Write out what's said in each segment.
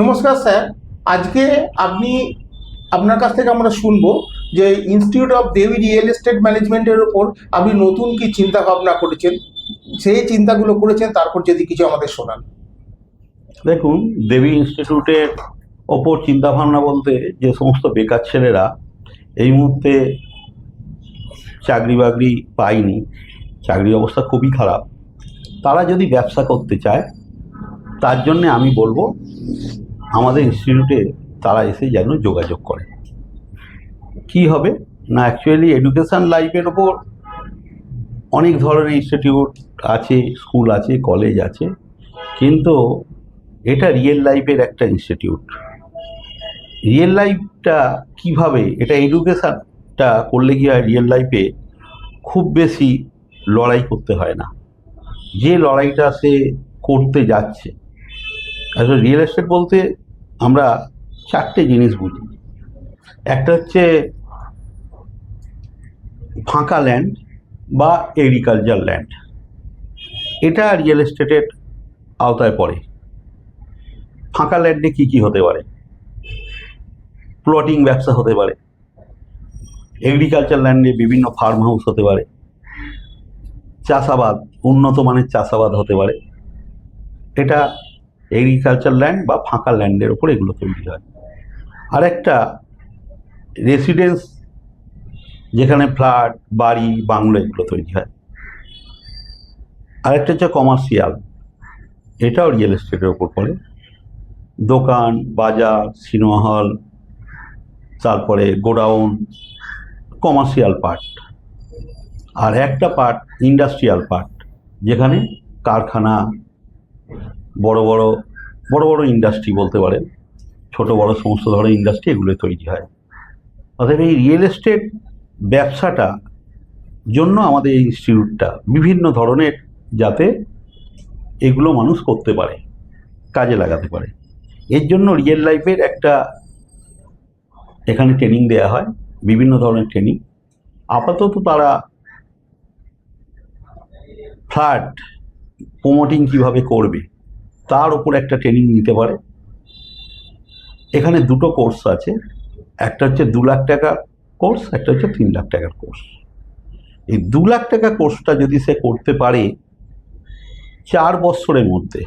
নমস্কার স্যার। আজকে আপনি আপনার কাছ থেকে আমরা শুনব যে institute of Devi real estate ম্যানেজমেন্টের ওপর আপনি নতুন কি চিন্তা ভাবনা করেছেন? সেই চিন্তাগুলো করেছেন, তারপর যদি কিছু আমাদের শোনান। দেখুন দেবী ইনস্টিটিউটের ওপর চিন্তাভাবনা বলতে যে সমস্ত বেকার ছেলেরা এই মুহূর্তে চাকরি বাকরি পায়নি, চাকরির অবস্থা খুবই খারাপ, তারা যদি ব্যবসা করতে চায়, তার জন্যে আমি বলব আমাদের ইনস্টিটিউটে তারা এসে যেন যোগাযোগ করে। কি হবে? না অ্যাকচুয়ালি এডুকেশান লাইফের ওপর অনেক ধরনের ইনস্টিটিউট আছে স্কুল আছে কলেজ আছে, কিন্তু এটা রিয়েল লাইফের একটা ইনস্টিটিউট রিয়েল লাইফটা কীভাবে? এটা এডুকেশানটা করলে কি হয়? রিয়েল লাইফে খুব বেশি লড়াই করতে হয় না। যে লড়াইটা সে করতে যাচ্ছে। আসলে রিয়েল এস্টেট বলতে আমরা চারটে জিনিস বুঝি। একটা হচ্ছে ফাঁকা ল্যান্ড বা এগ্রিকালচার ল্যান্ড এটা রিয়েল এস্টেটের আওতায় পড়ে। ফাঁকা ল্যান্ডে কী কী হতে পারে? প্লটিং ব্যবসা হতে পারে। এগ্রিকালচার ল্যান্ডে বিভিন্ন ফার্ম হাউস হতে পারে। চাষাবাদ, উন্নত মানের চাষাবাদ হতে পারে। এটা এগ্রিকালচার ল্যান্ড বা ফাঁকা ল্যান্ডের ওপর এগুলো তৈরি হয়। আর একটা রেসিডেন্স যেখানে ফ্ল্যাট, বাড়ি, বাংলো এগুলো তৈরি হয়। আরেকটা হচ্ছে কমার্শিয়াল এটাও রিয়েল এস্টেটের ওপর পড়ে। দোকান, বাজার সিনেমা হল তারপরে গোডাউন কমার্শিয়াল পার্ট আর একটা পার্ট ইন্ডাস্ট্রিয়াল পার্ট যেখানে কারখানা বড় বড় বড় বড় ইন্ডাস্ট্রি বলতে পারেন, ছোট বড় সমস্ত ধরনের ইন্ডাস্ট্রি এগুলো তৈরি হয়। অতএব এই রিয়েল এস্টেট ব্যবসাটা জন্য আমাদের এই ইনস্টিটিউটটা বিভিন্ন ধরনের যাতে এগুলো মানুষ করতে পারে, কাজে লাগাতে পারে। এর জন্য রিয়েল লাইফের একটা এখানে ট্রেনিং দেওয়া হয়, বিভিন্ন ধরনের ট্রেনিং আপাতত তারা ফ্ল্যাট প্রমোটিং কীভাবে করবে তার উপর একটা ট্রেনিং নিতে পারে। এখানে দুটো কোর্স আছে। একটা হচ্ছে দু লাখ টাকার কোর্স একটা হচ্ছে তিন লাখ টাকার কোর্স এই দু লাখ টাকা কোর্সটা যদি সে করতে পারে, চার বছরের মধ্যে,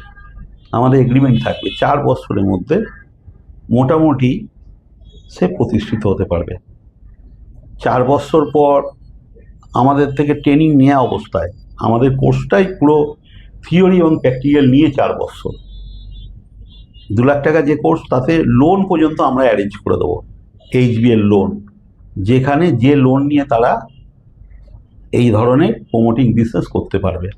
আমাদের এগ্রিমেন্ট থাকবে, চার বছরের মধ্যে মোটামুটি সে প্রতিষ্ঠিত হতে পারবে। চার বছর পর আমাদের থেকে ট্রেনিং নেওয়া অবস্থায়, আমাদের কোর্সটাই পুরো থিওরি এবং প্র্যাকটিক্যাল নিয়ে চার বছর। দু লাখ টাকা যে কোর্স, তাতে লোন পর্যন্ত আমরা অ্যারেঞ্জ করে দেবো এইচবিএল লোন যেখানে যে লোন নিয়ে তারা এই ধরনের প্রমোটিং বিজনেস করতে পারবে।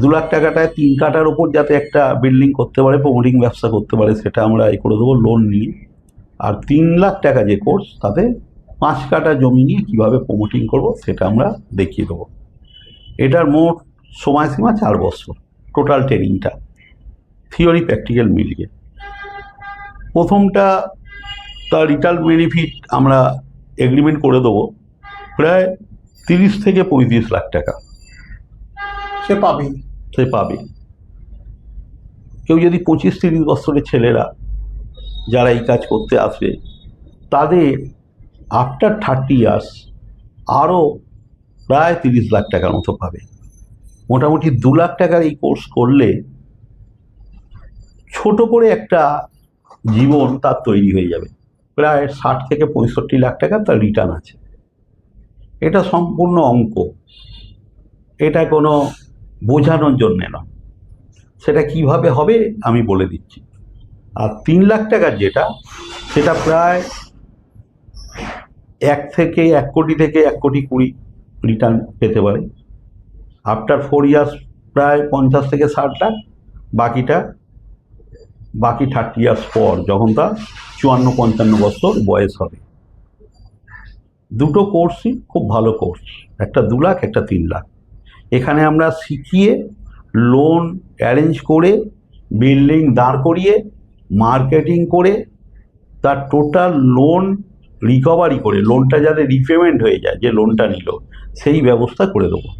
দু লাখ টাকাটায় তিন কাটার ওপর যাতে একটা বিল্ডিং করতে পারে প্রমোটিং ব্যবসা করতে পারে, সেটা আমরা এই করে দেবো লোন নিয়ে। আর তিন লাখ টাকা যে কোর্স, তাতে পাঁচ কাটা জমি নিয়ে কীভাবে প্রমোটিং করব, সেটা আমরা দেখিয়ে দেবো। এটার মোট সময়সীমা চার বছর টোটাল ট্রেনিংটা থিওরি প্র্যাকটিক্যাল মিলিয়ে। প্রথমটা তার রিটার্ন বেনিফিট আমরা এগ্রিমেন্ট করে দেবো প্রায় তিরিশ থেকে পঁয়ত্রিশ লাখ টাকা। সে পাবেই সে পাবে। কেউ যদি পঁচিশ তিরিশ বছরের ছেলেরা যারা এই কাজ করতে আসবে তাদের আফটার থার্টি ইয়ার্স আরও প্রায় তিরিশ লাখ টাকার মতো পাবে। মোটামুটি দু লাখ টাকার এই কোর্স করলে ছোট করে একটা জীবন তার তৈরি হয়ে যাবে। প্রায় ষাট থেকে পঁয়ষট্টি লাখ টাকা তার রিটার্ন আছে। এটা সম্পূর্ণ অঙ্ক। এটা কোনো বোঝানোর জন্যে নয়। সেটা কীভাবে হবে আমি বলে দিচ্ছি। আর তিন লাখ টাকার যেটা, সেটা প্রায় এক থেকে এক কোটি থেকে এক কোটি কুড়ি রিটার্ন পেতে পারে। আফটার ফোর ইয়ার্স প্রায় পঞ্চাশ থেকে ষাট লাখ বাকিটা, বাকি থার্টি ইয়ার্স পর যখন তার চুয়ান্ন পঞ্চান্ন বছর বয়স হবে। দুটো কোর্সই খুব ভালো কোর্স একটা দু লাখ, একটা তিন লাখ। এখানে আমরা শিখিয়ে লোন অ্যারেঞ্জ করে বিল্ডিং দাঁড় করিয়ে মার্কেটিং করে, তার টোটাল লোন রিকভারি করে লোনটা যাতে রিপেমেন্ট হয়ে যায়, যে লোনটা নিল, সেই ব্যবস্থা করে দেবো।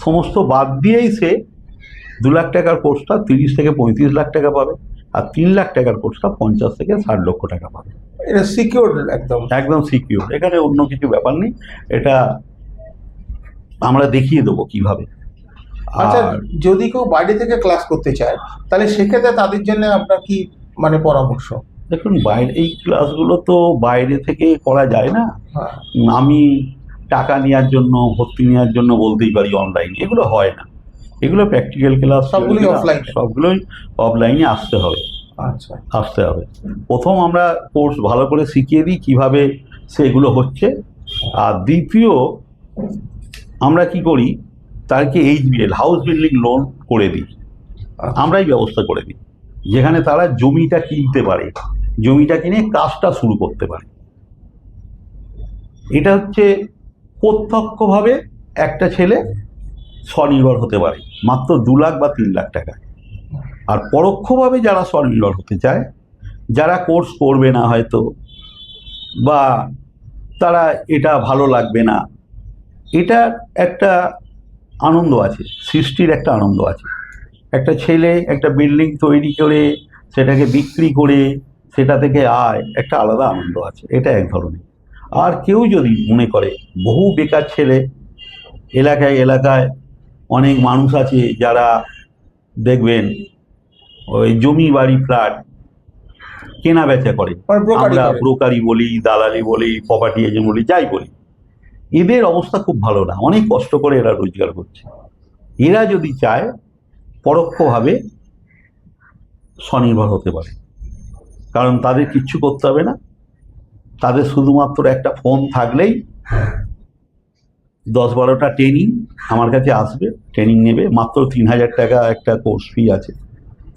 সমস্ত বাদ দিয়েই সে দু লাখ টাকার কোর্সটা তিরিশ থেকে পঁয়ত্রিশ লাখ টাকা পাবে আর তিন লাখ টাকার কোর্সটা পঞ্চাশ থেকে ষাট লক্ষ টাকা পাবে। এটা সিকিউর একদম। একদম সিকিউর এখানে অন্য কিছু ব্যাপার নেই। এটা আমরা দেখিয়ে দেবো কীভাবে। আচ্ছা যদি কেউ বাইরে থেকে ক্লাস করতে চায় তাহলে সেক্ষেত্রে তাদের জন্য আপনার কি মানে পরামর্শ? দেখুন বাইরে এই ক্লাসগুলো তো বাইরে থেকে করা যায় না। হ্যাঁ। আমি টাকা নেওয়ার জন্য ভর্তি নেওয়ার জন্য বলতেই পারি অনলাইন এগুলো হয় না। এগুলো প্র্যাকটিক্যাল ক্লাস সবগুলোই অফলাইন সবগুলোই অফলাইনে আসতে হবে। আচ্ছা। আসতে হবে। প্রথম আমরা কোর্স ভালো করে শিখিয়ে দিই কীভাবে সেগুলো হচ্ছে। আর দ্বিতীয় আমরা কি করি তাদেরকে এইচবিএল হাউস বিল্ডিং লোন করে দিই। আমরাই ব্যবস্থা করে দিই। যেখানে তারা জমিটা কিনতে পারে। জমিটা কিনে কাজটা শুরু করতে পারে। এটা হচ্ছে প্রত্যক্ষভাবে একটা ছেলে স্বনির্ভর হতে পারে, মাত্র দু লাখ বা তিন লাখ টাকা। আর পরোক্ষভাবে যারা স্বনির্ভর হতে চায়, যারা কোর্স করবে না হয়তো, বা তারা এটা ভালো লাগবে না এটা একটা আনন্দ আছে, সৃষ্টির একটা আনন্দ আছে। একটা ছেলে একটা বিল্ডিং তৈরি করে, সেটাকে বিক্রি করে, সেটা থেকে আয়, একটা আলাদা আনন্দ আছে, এটা এক ধরনের। আর কেউ যদি মনে করে বহু বেকার ছেলে এলাকায় এলাকায় অনেক মানুষ আছে যারা দেখবেন ওই জমি বাড়ি ফ্ল্যাট কেনা বেচা করে। মানে আমরা ব্রোকারি বলি দালালি বলি প্রপার্টি এজেন্ট বলি যাই বলি। এদের অবস্থা খুব ভালো না। অনেক কষ্ট করে এরা রোজগার করছে। এরা যদি চায় পরোক্ষভাবে স্বনির্ভর হতে পারে। কারণ তাদের কিচ্ছু করতে হবে না। তাদের শুধুমাত্র একটা ফোন থাকলেই দশ বারোটা ট্রেনিং আমার কাছে আসবে ট্রেনিং নেবে, মাত্র তিন হাজার টাকা একটা কোর্স ফি আছে।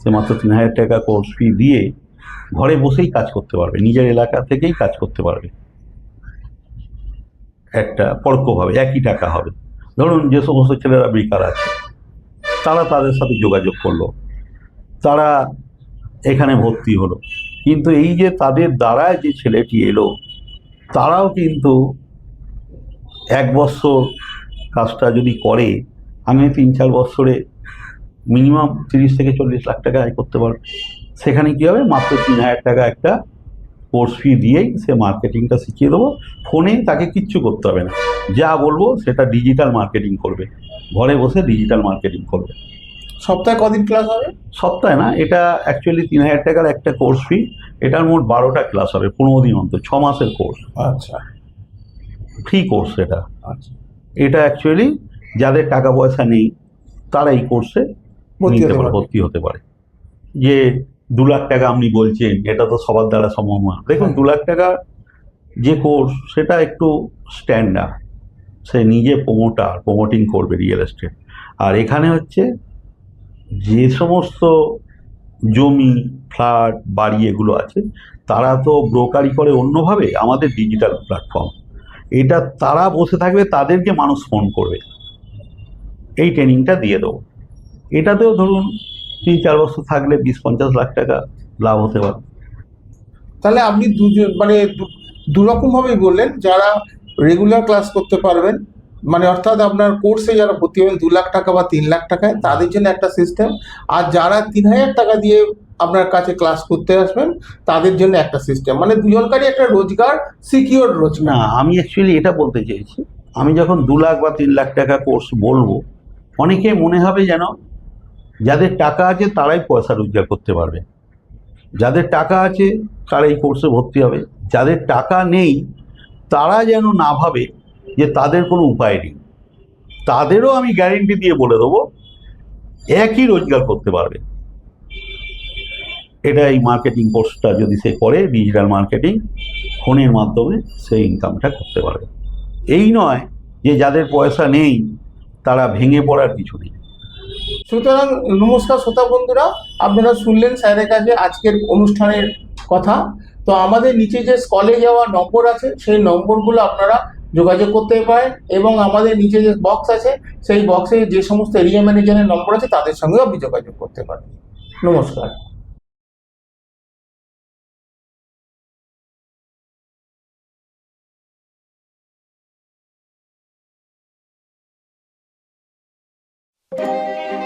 সে মাত্র তিন হাজার টাকা কোর্স ফি দিয়ে ঘরে বসেই কাজ করতে পারবে, নিজের এলাকা থেকেই কাজ করতে পারবে। একটা পরোক্ষভাবে একই টাকা হবে। ধরুন যে সমস্ত ছেলেরা বেকার আছে, তারা তাদের সাথে যোগাযোগ করল, তারা এখানে ভর্তি হলো। কিন্তু এই যে তাদের দ্বারা যে ছেলেটি এলো, তারাও কিন্তু এক বছর কাজটা যদি করে, আমি তিন চার বছরে মিনিমাম তিরিশ থেকে চল্লিশ লাখ টাকা আয় করতে পারবে। সেখানে কী হবে? মাত্র তিন হাজার টাকা একটা কোর্স ফি দিয়েই সে মার্কেটিংটা শিখিয়ে দেবো। ফোনে তাকে কিচ্ছু করতে হবে না। যা বলব সেটা ডিজিটাল মার্কেটিং করবে। ঘরে বসে ডিজিটাল মার্কেটিং করবে। সপ্তাহে কদিন ক্লাস হবে? সপ্তাহে না এটা অ্যাকচুয়ালি তিন হাজার টাকার একটা কোর্স ফি এটার মোট বারোটা ক্লাস হবে পনেরো দিন অন্তর ছ মাসের কোর্স আচ্ছা। ফ্রি কোর্স এটা। আচ্ছা। এটা অ্যাকচুয়ালি যাদের টাকা পয়সা নেই তারা এই কোর্সে ভর্তি হতে পারে ভর্তি হতে পারে। যে দু লাখ টাকা আপনি বলছেন এটা তো সবার দ্বারা সম্ভব না। দেখুন দু লাখ টাকা যে কোর্স সেটা একটু স্ট্যান্ডার্ড সে নিজে প্রমোটার প্রমোটিং করবে রিয়েল এস্টেট আর এখানে হচ্ছে যে সমস্ত জমি, ফ্ল্যাট, বাড়ি এগুলো আছে, তারা তো ব্রোকারি করে অন্যভাবে আমাদের ডিজিটাল প্ল্যাটফর্ম এটা তারা বসে থাকবে, তাদেরকে মানুষ ফোন করবে। এই ট্রেনিংটা দিয়ে দেবো। এটাতেও ধরুন তিন চার বছর থাকলে বিশ, পঞ্চাশ লাখ টাকা লাভ হতে পারে। তাহলে আপনি দুজন মানে দু- দুরকম বললেন, যারা রেগুলার ক্লাস করতে পারবেন মানে অর্থাৎ আপনার কোর্সে যারা ভর্তি হবেন দু লাখ টাকা বা তিন লাখ টাকায়, তাদের জন্য একটা সিস্টেম আর যারা তিন হাজার টাকা দিয়ে আপনার কাছে ক্লাস করতে আসবেন, তাদের জন্য একটা সিস্টেম মানে দুজনকারই একটা রোজগার সিকিওর রোজগার। না, আমি অ্যাকচুয়ালি এটা বলতে চেয়েছি আমি যখন দু লাখ বা তিন লাখ টাকা কোর্স বলব, অনেকে মনে হবে যেন যাদের টাকা আছে তারাই পয়সা রোজগার করতে পারবে। যাদের টাকা আছে তারা এই কোর্সে ভর্তি হবে। যাদের টাকা নেই, তারা যেন না ভাবে যে তাদের কোনো উপায় নেই। তাদেরও আমি গ্যারেন্টি দিয়ে বলে দেবো, একই রোজগার করতে পারবে। এটা এই মার্কেটিং কোর্সটা যদি সে করে ডিজিটাল মার্কেটিং ফোনের মাধ্যমে সেই ইনকামটা করতে পারবে। এই নয় যে যাদের পয়সা নেই, তারা ভেঙে পড়ার কিছু নেই। সুতরাং নমস্কার শ্রোতা বন্ধুরা, আপনারা শুনলেন স্যারের কাছে আজকের অনুষ্ঠানের কথা। তো আমাদের নিচে যে স্কলে যাওয়া নম্বর আছে, সেই নম্বরগুলো আপনারা যোগাযোগ করতে পারে এবং আমাদের নিচে যে বক্স আছে, সেই বক্সে যে সমস্ত এরিয়া ম্যানেজারের নম্বর আছে, তাদের সঙ্গেও আপনি যোগাযোগ করতে পারেন। নমস্কার। Thank